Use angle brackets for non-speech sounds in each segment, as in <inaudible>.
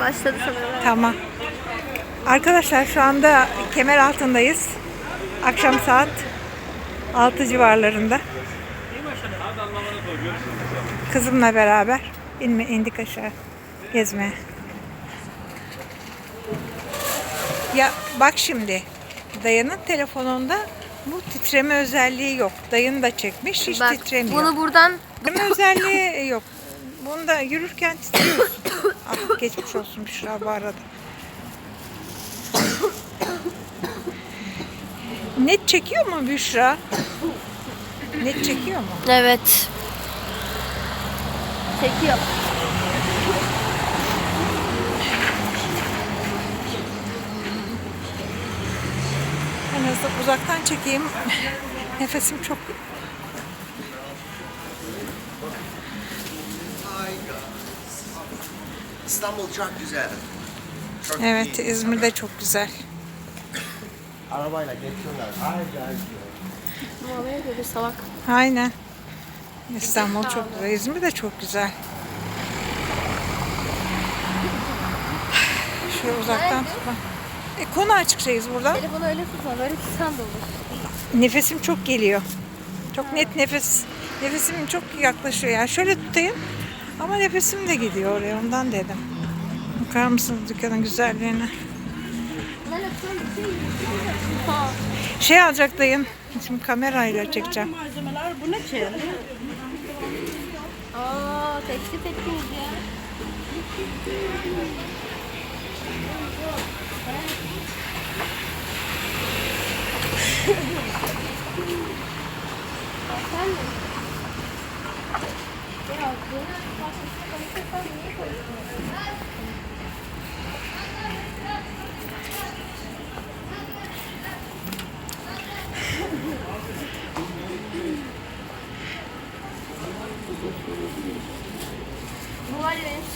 Başladı sanırım. Tamam. Arkadaşlar şu anda kemer altındayız. Akşam saat 6 civarlarında. Kızımla beraber inme, indik aşağı gezmeye. Ya bak şimdi dayının telefonunda bu titreme özelliği yok. Dayın da çekmiş hiç Bak titremiyor. bunu buradan Titreme özelliği yok. Bunda yürürken titriyorsun. <coughs> ah, geçmiş olsun Büşra bu arada. Net çekiyor mu Büşra? Net çekiyor mu? Evet. Çekiyor. En azından uzaktan çekeyim. Nefesim çok... İstanbul çok güzel. Çok Evet iyi. İzmir'de çok güzel. Arabayla geçiyorlar. Acayip güzel. Muhabbeye göre salak. Aynen. İstanbul çok güzel. İzmir de çok güzel. Şöyle uzaktan tutma. E, konu açıkçayız burada. Telefonu öyle tutma. Böyle tutsan da olur. Nefesim çok geliyor. Çok net nefes. Nefesim çok yaklaşıyor. Yani şöyle tutayım. Ama nefesim de gidiyor oraya. Ondan dedim. Bakar mısınız dükkanın güzelliğine? Şey alacak dayım. Şimdi kamerayla çekeceğim. Malzemeler bu ne ki? Aa, teklif ettiniz ya.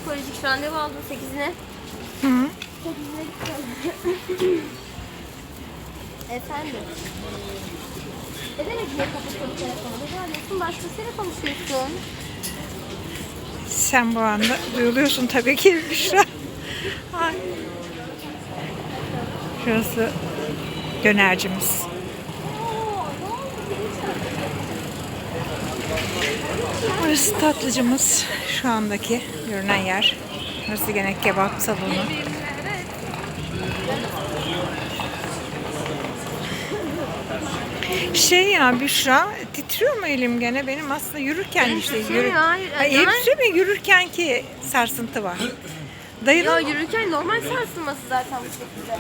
Var ya benim psikolojik randevu aldım 8'ine. Hı -hı. 8'ine gideceğim. Efendim? Ne demek niye kapatıyorsun telefonu? Ne yapıyorsun? Başkasıyla konuşuyorsun. Sen bu anda duyuluyorsun tabii ki Büşra. Ay. Şurası dönercimiz. Burası tatlıcımız. Şu andaki görünen yer. Burası gene kebap salonu. Şey ya Büşra titriyor mu elim gene? Benim aslında yürürken Benim işte titriyor yürü. hayır, Ay, normal. hepsi mi yürürken ki sarsıntı var. Dayının Ya yürürken normal sarsılması zaten bu şekilde.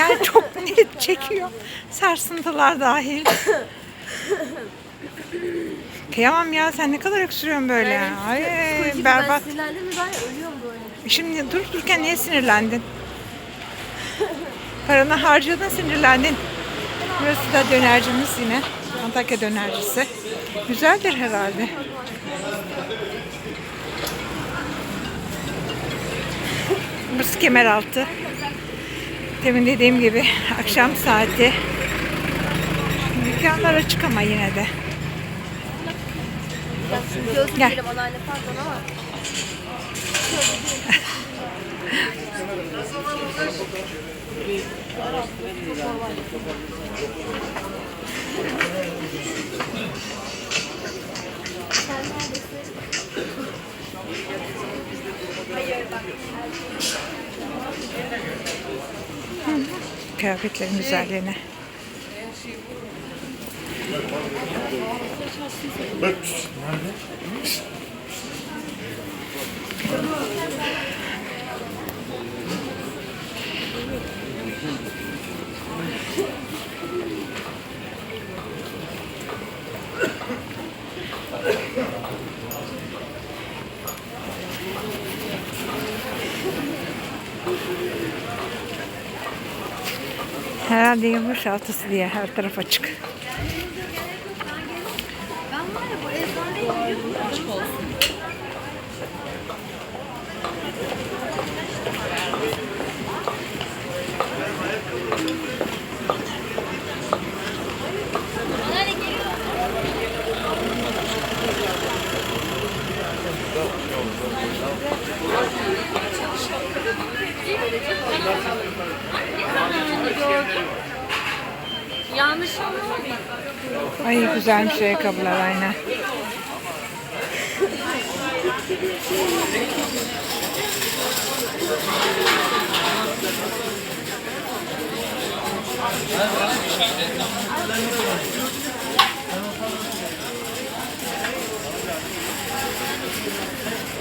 Yani çok net çekiyor. Sarsıntılar dahil. <laughs> Kıyamam ya sen ne kadar öksürüyorsun böyle ya. Ay Psikolojik berbat. Ben sinirlendim mi ben ölüyorum böyle. Şimdi durup dururken niye sinirlendin? Paranı harcadın sinirlendin. Burası da dönercimiz yine. Antakya dönercisi. Güzeldir herhalde. Burası Kemeraltı. Demin dediğim gibi akşam saati. Dükkanlar açık ama yine de. Ya şimdi özür Gel. dilerim anneanne pardon ama. Kıyafetlerin güzelliğine. Herhalde yılbaşı altısı diye her taraf açık. olsun. Ay güzelmiş şey ayakkabılar aynen.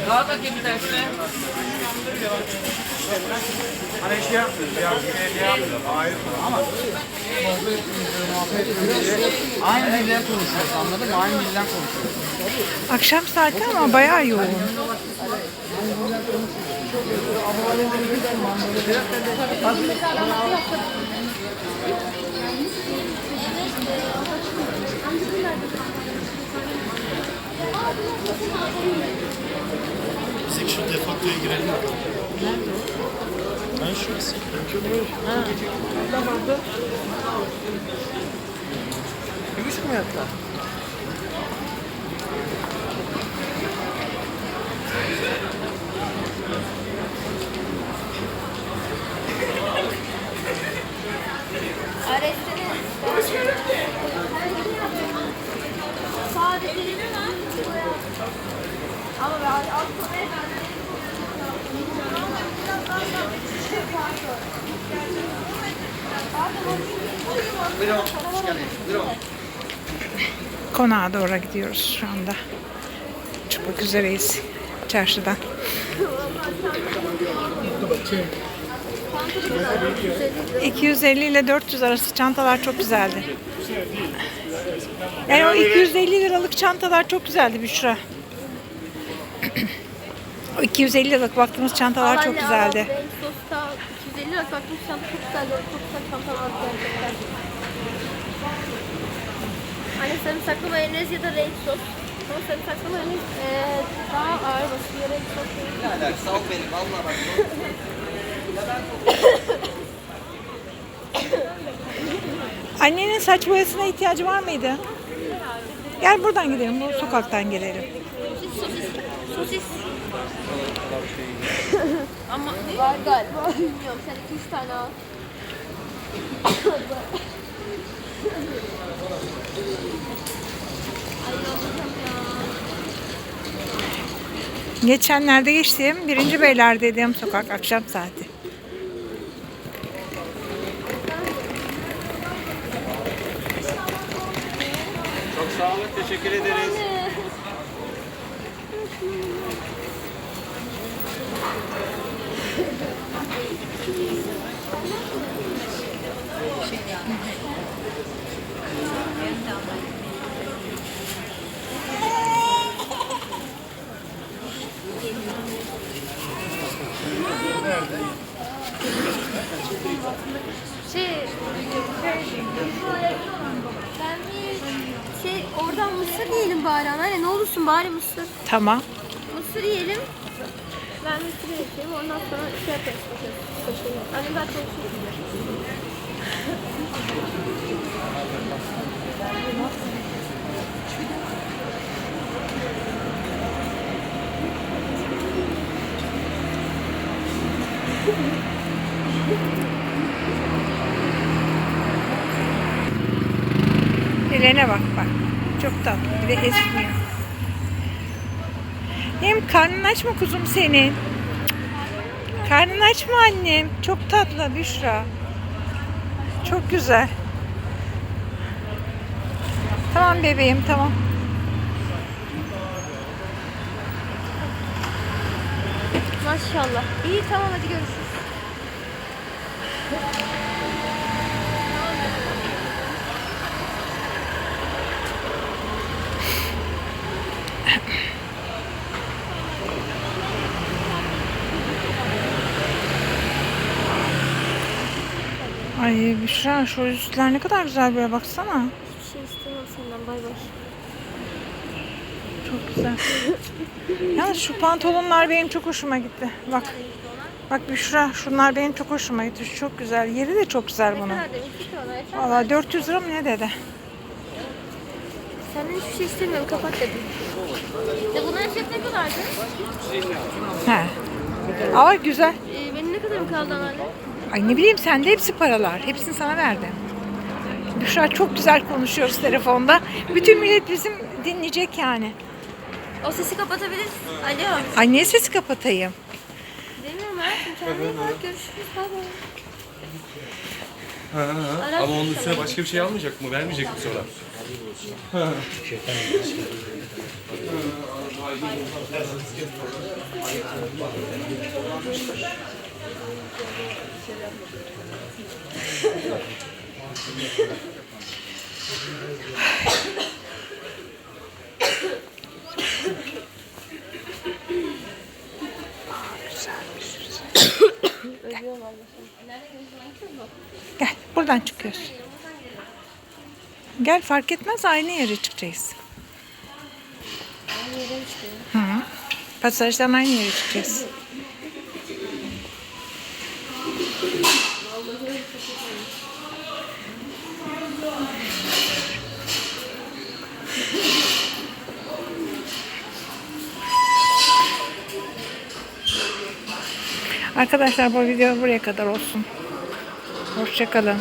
Rahat bakayım bir tanesine. Hani şey yapmıyoruz ya, şey yapmıyoruz. Hayır. Ama Aynı dilden konuşuyoruz anladın mı? Aynı dilden konuşuyoruz. Akşam saati ama bayağı yoğun. Biz şu defaktoya girelim bakalım. Ben şurası. Bir buçuk mu yoksa? Sadece ama ben alt Buyurun, Konağa doğru gidiyoruz şu anda. Çıkmak üzereyiz çarşıdan. 250 ile 400 arası çantalar çok güzeldi. Yani o 250 liralık çantalar çok güzeldi Büşra. <clears throat> o 250 liralık baktığımız çantalar çok güzeldi. Sosta 250 lira bakmış çanta çok güzel. Çok güzel çantalar var gerçekten. Hani sarımsaklı mayonez ya da renk sos. Ama sarımsaklı mayonez eee daha ağır basıyor. Renk sos değil. Birader sal beni valla bak. Annenin saç boyasına ihtiyacı var mıydı? Gel buradan gidelim, bu sokaktan gelelim. Sosis. Sosis. <laughs> Ama var galiba. Bilmiyorum sen 2-3 tane al. Geçenlerde geçtiğim birinci beyler dediğim sokak akşam saati. çok sağ olun, teşekkür ederiz. Şey, şey oradan mısır yiyelim bari anne. Ne olursun bari mısır. Tamam. Mısır yiyelim. Ben mısır yiyeyim. Ondan sonra şey yaparız. Koşalım. Annem zaten konuşuyor. Dilene bak bak. Çok tatlı. Bir de esmiyor. Hem karnın aç mı kuzum senin? Karnın aç mı annem? Çok tatlı Büşra. Çok güzel. Tamam bebeğim tamam. Maşallah. İyi tamam hadi görüşürüz. Ay Büşra şu üstler ne kadar güzel böyle baksana. Hiçbir şey istemem senden. Bay bay. Çok güzel. Yalnız şu pantolonlar benim çok hoşuma gitti. Bak. Bak Büşra şunlar benim çok hoşuma gitti. Şu çok güzel. Yeri de çok güzel bunun. Valla 400 lira mı ne dedi? Senden hiçbir şey istemiyorum. Kapat dedim. Ya bunların fiyatı ne kadardı? He. Ama güzel. Ee, benim ne kadarım kaldı anne? Ay ne bileyim sende hepsi paralar. Hepsini sana verdim. Büşra çok güzel konuşuyoruz telefonda. Bütün millet bizim dinleyecek yani. O sesi kapatabiliriz. Alo. Ay niye sesi kapatayım? Demiyorum hayatım. Kendine iyi bak. Görüşürüz. Bay Ama onun üstüne başka bir şey almayacak mı? Vermeyecek mi sonra? Gel buradan çıkıyoruz. Gel fark etmez aynı yere çıkacağız. Hı. Pasajdan aynı yere çıkacağız. Arkadaşlar bu video buraya kadar olsun. Hoşçakalın.